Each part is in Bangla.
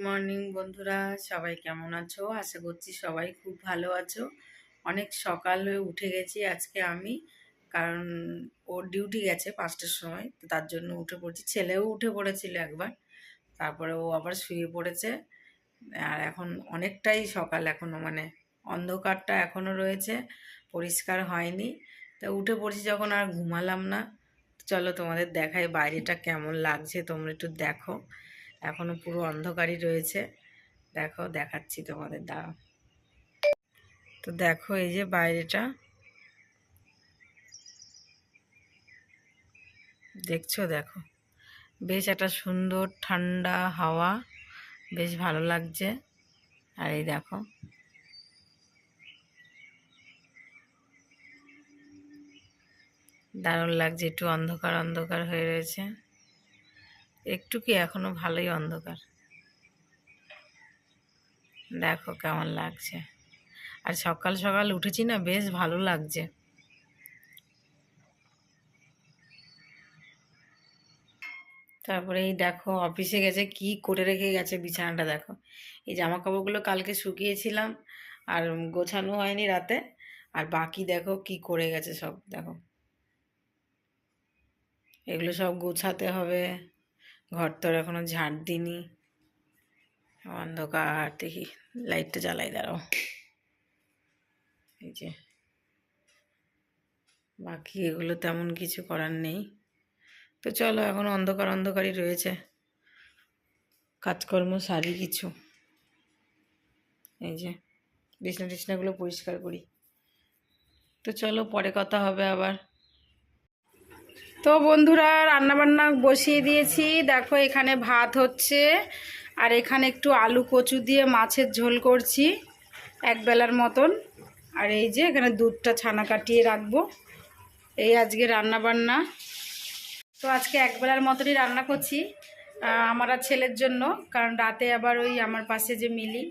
মর্নিং, বন্ধুরা। সবাই কেমন আছো? আশা করছি সবাই খুব ভালো আছো। অনেক সকাল হয়ে উঠে গেছি আজকে আমি, কারণ ওর ডিউটি গেছে পাঁচটার সময়, তো তার জন্য উঠে পড়ছি। ছেলেও উঠে পড়েছিল একবার, তারপরে ও আবার শুয়ে পড়েছে। আর এখন অনেকটাই সকাল এখনও মানে অন্ধকারটা এখনও রয়েছে, পরিষ্কার হয়নি। তা উঠে পড়ছি যখন আর ঘুমালাম না। চলো তোমাদের দেখাই বাইরেটা কেমন লাগছে, তোমরা একটু দেখো। এখনও পুরো অন্ধকারই রয়েছে। দেখো, দেখাচ্ছি তোমাদের দাঁড়াও তো দেখো, এই যে বাইরেটা। দেখছ, দেখো। বেশ একটা সুন্দর ঠান্ডা হাওয়া, বেশ ভালো লাগছে। আর এই দেখো। দারুণ লাগছে, একটু অন্ধকার অন্ধকার হয়ে রয়েছে। একটু কি এখনও ভালোই অন্ধকার? দেখো কেমন লাগছে। আর সকাল সকাল উঠেছি না, বেশ ভালো লাগছে। তারপরে এই দেখো অফিসে গেছে, কি করে রেখে গেছে বিছানাটা দেখো। এই জামা কাপড়গুলো কালকে শুকিয়েছিলাম আর গোছানো হয়নি রাতে। আর বাকি দেখো কি করে গেছে সব, দেখো। এগুলো সব গোছাতে হবে। ঘর তোর এখনও ঝাড় দিনি অন্ধকার, দেখি লাইটটা জ্বালাই, দাঁড়াও। এই যে। বাকি এগুলো তেমন কিছু করার নেই। তো চলো, এখন অন্ধকার অন্ধকারই রয়েছে। কাজকর্ম সারি কিছু। এই যে বিছনা টিছনাগুলো পরিষ্কার করি। তো চলো, পরে কথা হবে আবার। তো বন্ধুরা, রান্নাবান্না বসিয়ে দিয়েছি। দেখো, এখানে ভাত হচ্ছে, আর এখানে একটু আলু কচু দিয়ে মাছের ঝোল করছি, এক বেলার মতন। আর এই যে, এখানে দুধটা ছানা কাটিয়ে রাখব। এই আজকে রান্না বান্না তো আজকে এক বেলার মতনই রান্না করছি আমার আর ছেলের জন্য। কারণ রাতে আবার ওই আমার পাশে যে মিলি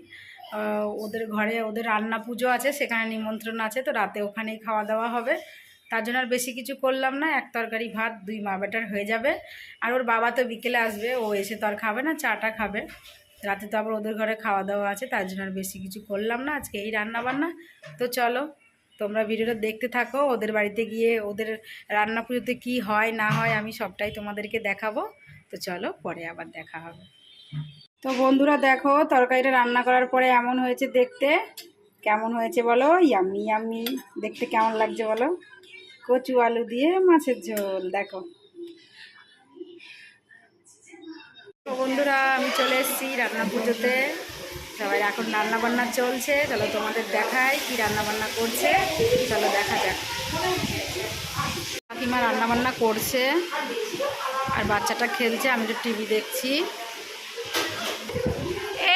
ওদের ঘরে ওদের রান্না পুজো আছে, সেখানে নিমন্ত্রণ আছে, তো রাতে ওখানেই খাওয়া দাওয়া হবে। তার জন্য আর বেশি কিছু করলাম না, এক তরকারি ভাত, দুই মা বেটার হয়ে যাবে। আর ওর বাবা তো বিকেলে আসবে, ও এসে তো আর খাবে না, চাটা খাবে। রাতে তো আবার ওদের ঘরে খাওয়া দাওয়া আছে, তার জন্য আর বেশি কিছু করলাম না, আজকে এই রান্না বান্না তো চলো, তোমরা ভিডিওটা দেখতে থাকো, ওদের বাড়িতে গিয়ে ওদের রান্না পুজোতে কী হয়, না হয়, আমি সবটাই তোমাদেরকে দেখাবো। তো চলো, পরে আবার দেখা হবে। তো বন্ধুরা দেখো, তরকারিটা রান্না করার পরে এমন হয়েছে দেখতে। কেমন হয়েছে বলো, ইয়াম্মি ইয়াম্মি, দেখতে কেমন লাগছে বলো? কচু আলু দিয়ে মাছের ঝোল, দেখো। বন্ধুরা, আমি চলে এসেছি রান্না পুজোতে। সবাই এখন রান্না বান্না চলছে। চলো তোমাদের দেখাই কি রান্না বান্না করছে। চলো দেখা যাক। কাকিমা রান্না বান্না করছে আর বাচ্চাটা খেলছে, আমি তো টিভি দেখছি।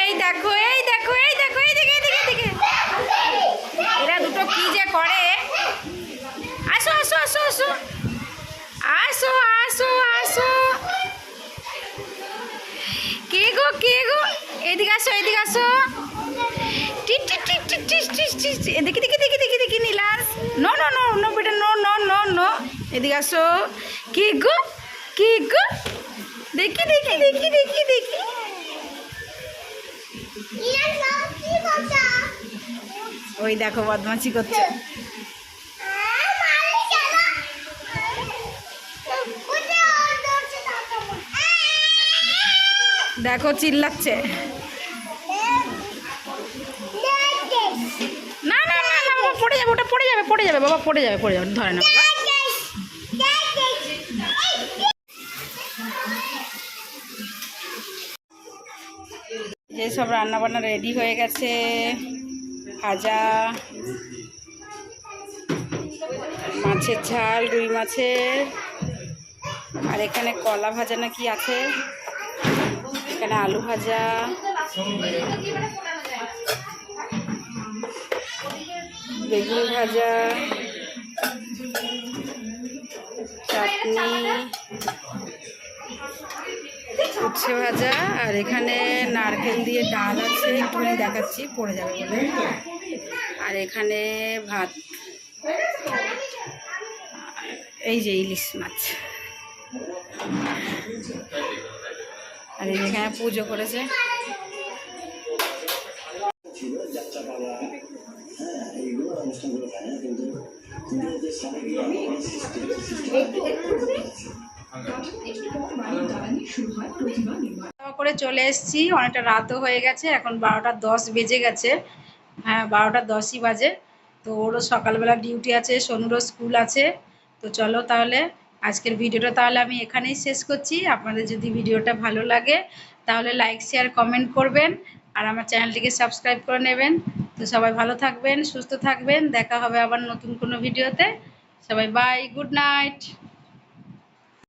এই দেখো এই দেখো এই দেখো, এই দিকে এদিকে এদিকে এরা দুটো কি যে করে? আসো আসো আসো আসো। আসো আসো আসো। কে গো কে গো? এদিকে আসো এদিকে আসো। এদিকে দেখি দেখি দেখি দেখি নীলাস। নো নো নো নো বেটা নো নো নো নো। এদিকে আসো। কে গো? কে গো? দেখি দেখি দেখি দেখি দেখি। ওই দেখো বদমাছি করছে। দেখো, চিল্লাচ্ছে। না না না না বাবা পড়ে যাবে, ওটা পড়ে যাবে পড়ে যাবে, বাবা, পড়ে যাবে পড়ে যাবে, ধরে না বাবা যে সব রান্না বান্না রেডি হয়ে গেছে। ভাজা, মাছের ঝাল, রুই মাছের, আর এখানে কলা ভাজা নাকি আছে। এখানে আলু ভাজা। বেগুন ভাজা। চাটনি। উচ্ছে ভাজা। আর এখানে নারকেল দিয়ে ডাল আছে। একটুখানি দেখাচ্ছি, পড়ে যাবে বলে। আর এখানে ভাত। এই যে ইলিশ মাছ। আর এখানে পুজো করেছে। করে চলে এসেছি, অনেকটা রাতও হয়ে গেছে, এখন বারোটা দশ বেজে গেছে। হ্যাঁ বারোটা দশই বাজে। তো ওরও সকালবেলা ডিউটি আছে, সোনুরও স্কুল আছে। তো চলো তাহলে আজকের ভিডিওটা তাহলে আমি এখানেই শেষ করছি। আপনাদের যদি ভিডিওটা ভালো লাগে, তাহলে লাইক শেয়ার কমেন্ট করবেন আর আমার চ্যানেলটিকে সাবস্ক্রাইব করে নেবেন। তো সবাই ভালো থাকবেন, সুস্থ থাকবেন। দেখা হবে আবার নতুন কোনো ভিডিওতে। সবাই বাই গুড নাইট